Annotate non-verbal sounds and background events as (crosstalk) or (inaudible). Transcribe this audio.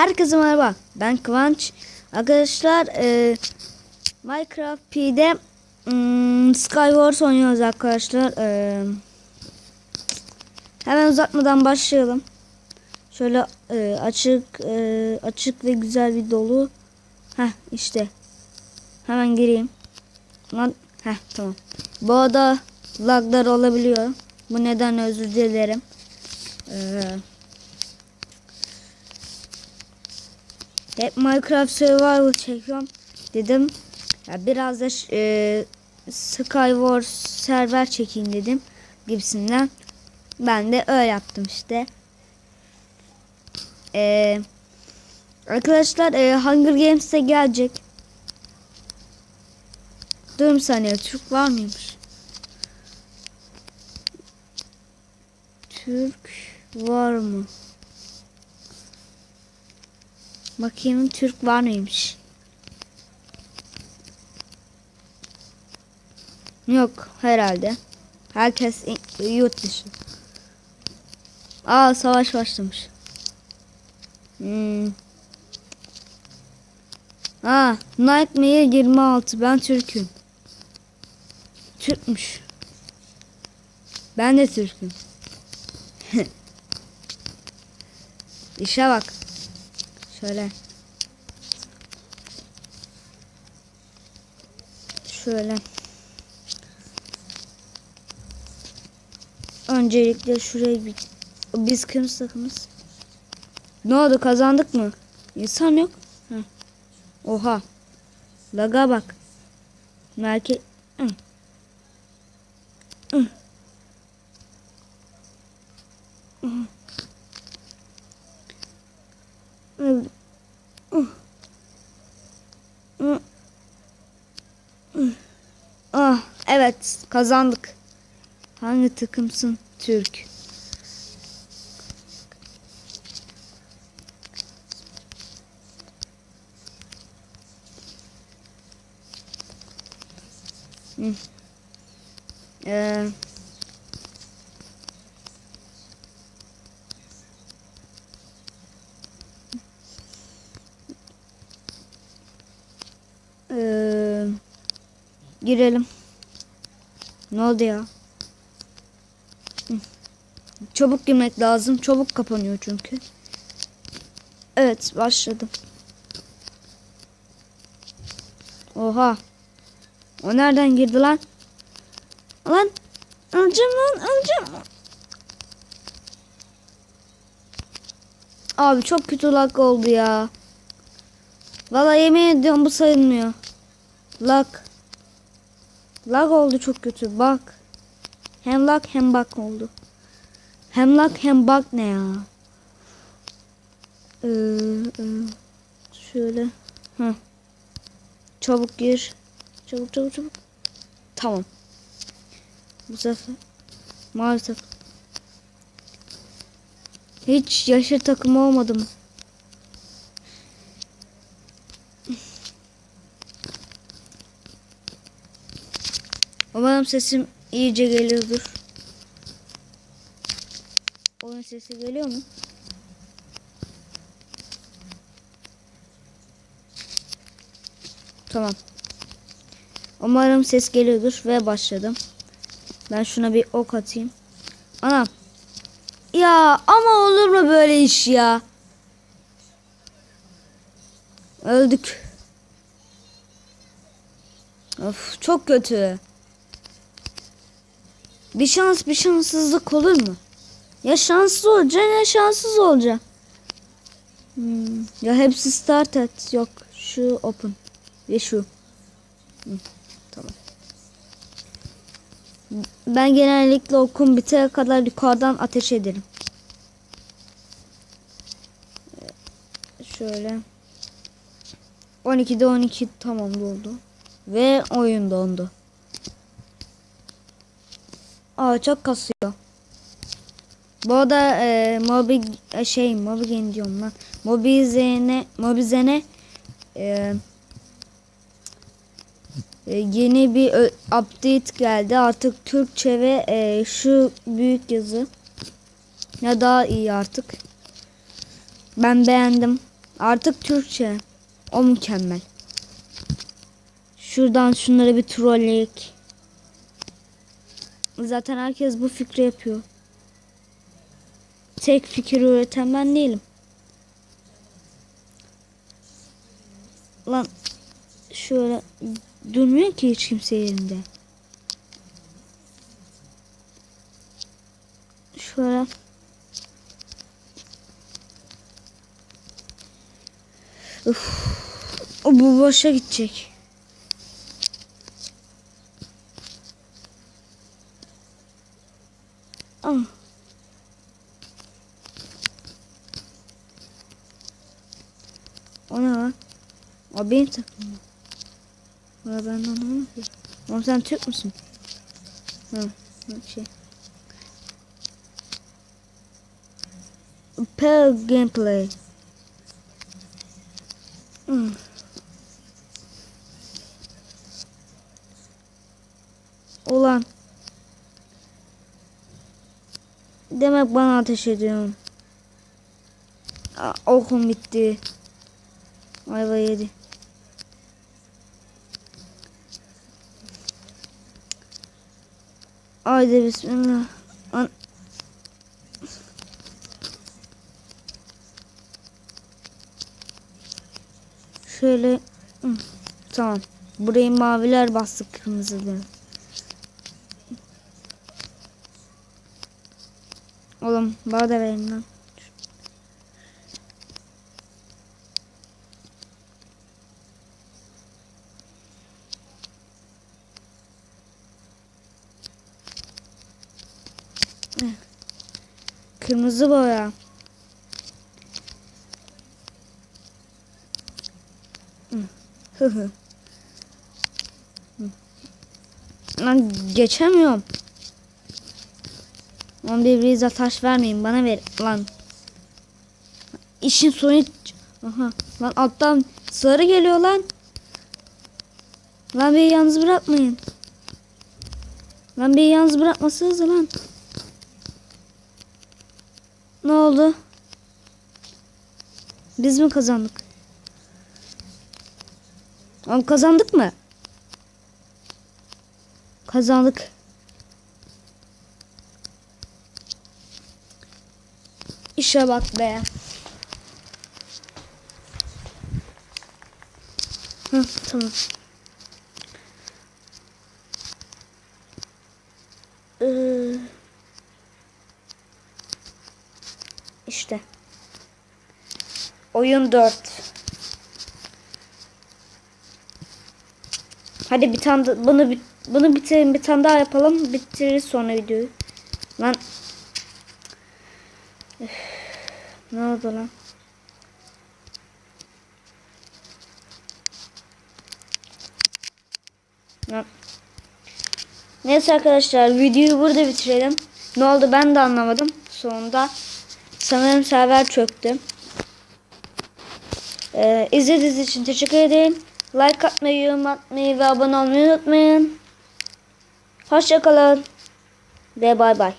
Herkese merhaba. Ben Kıvanç. Arkadaşlar e, Minecraft P'de hmm, Skywars oynuyoruz arkadaşlar. E, hemen uzatmadan başlayalım. Şöyle e, açık e, açık ve güzel bir dolu. Heh işte. Hemen gireyim. Lan heh tamam. Bu arada laglar olabiliyor. Bu neden özür dilerim. Eee Hep Minecraft Survival çekiyorum dedim. Ya biraz da e, Skywars server çekeyim dedim gibisinden. Ben de öyle yaptım işte. E, arkadaşlar e, Hunger Games'e gelecek. Dur bir saniye Türk var mıymış? Türk var mı? Bakayım Türk var mıymış? Yok herhalde. Herkes yurt dışı. Aa savaş başlamış. Hmm. Aa Nightmare 26 ben Türk'üm. Türkmüş. Ben de Türk'üm. (laughs) İşe bak. Şöyle. Şöyle. Öncelikle şurayı bir... Biz kırmızı takımız. Ne oldu kazandık mı? İnsan yok. Heh. Oha. Laga bak. Merke... Hı. Hı. Ah evet kazandık. Hangi takımsın? Türk. Ee, Ee, girelim. Ne oldu ya? Çabuk girmek lazım. Çabuk kapanıyor çünkü. Evet başladım. Oha. O nereden girdi lan? Lan. Alacağım lan alacağım. Abi çok kötü lag oldu ya. Valla yemin ediyorum bu sayılmıyor. Lag. Lag oldu çok kötü bak. Hem lag hem bug oldu. Hem lag hem bug ne ya? Ee, e, şöyle. Hı. Çabuk gir. Çabuk çabuk çabuk. Tamam. Bu sefer maalesef hiç yaşır takım olmadım. Umarım sesim iyice geliyordur. Oyun sesi geliyor mu? Tamam. Umarım ses geliyordur ve başladım. Ben şuna bir ok atayım. Anam. Ya ama olur mu böyle iş ya? Öldük. Of çok kötü. Bir şans bir şanssızlık olur mu? Ya şanslı olacaksın ya şanssız olacaksın. Hmm, Ya hepsi start et. Yok şu open. Ve şu. Hı, tamam. Ben genellikle okun bitene kadar yukarıdan ateş ederim. Şöyle. 12'de 12 tamam doldu. Ve oyun dondu. Aa çok kasıyor. Bu arada e, mobi e, şey mobigen diyorum lan. Mobizene mobizene e, e, yeni bir update geldi. Artık Türkçe ve e, şu büyük yazı ya daha iyi artık. Ben beğendim. Artık Türkçe. O mükemmel. Şuradan şunları bir trolleyek. Zaten herkes bu fikri yapıyor. Tek fikir üreten ben değilim. Lan şöyle durmuyor ki hiç kimse yerinde. Şöyle Uf, bu boşa gidecek. Ah. O ne lan? O benim takımım. Valla ben anlamadım ki. Oğlum sen Türk müsün? Ha, şey. Pearl gameplay. Hmm. Ulan. Demek bana ateş ediyorsun. Aa, okum bitti. Ayva yedi. Haydi bismillah. An Şöyle tamam. Burayı maviler bastı kırmızılı. Oğlum bana da verin lan. Kırmızı boya. Hı. Hı. (laughs) Lan geçemiyorum. Lan birbirinize taş vermeyin bana ver lan. İşin sonu Aha lan alttan sarı geliyor lan. Lan beni yalnız bırakmayın. Lan beni yalnız bırakmasanız lan. Ne oldu? Biz mi kazandık? Lan kazandık mı? Kazandık. İşe bak be. Hı, tamam. Ee, işte. Oyun 4. Hadi bir tane da- bunu bunu bitirelim bir tane daha yapalım bitiririz sonra videoyu. Lan Üf, ne oldu lan? Lan. Neyse arkadaşlar videoyu burada bitirelim. Ne oldu ben de anlamadım. Sonunda sanırım server çöktü. Ee, izlediğiniz için teşekkür ederim. Like atmayı, yorum atmayı ve abone olmayı unutmayın. Hoşçakalın ve bay bay.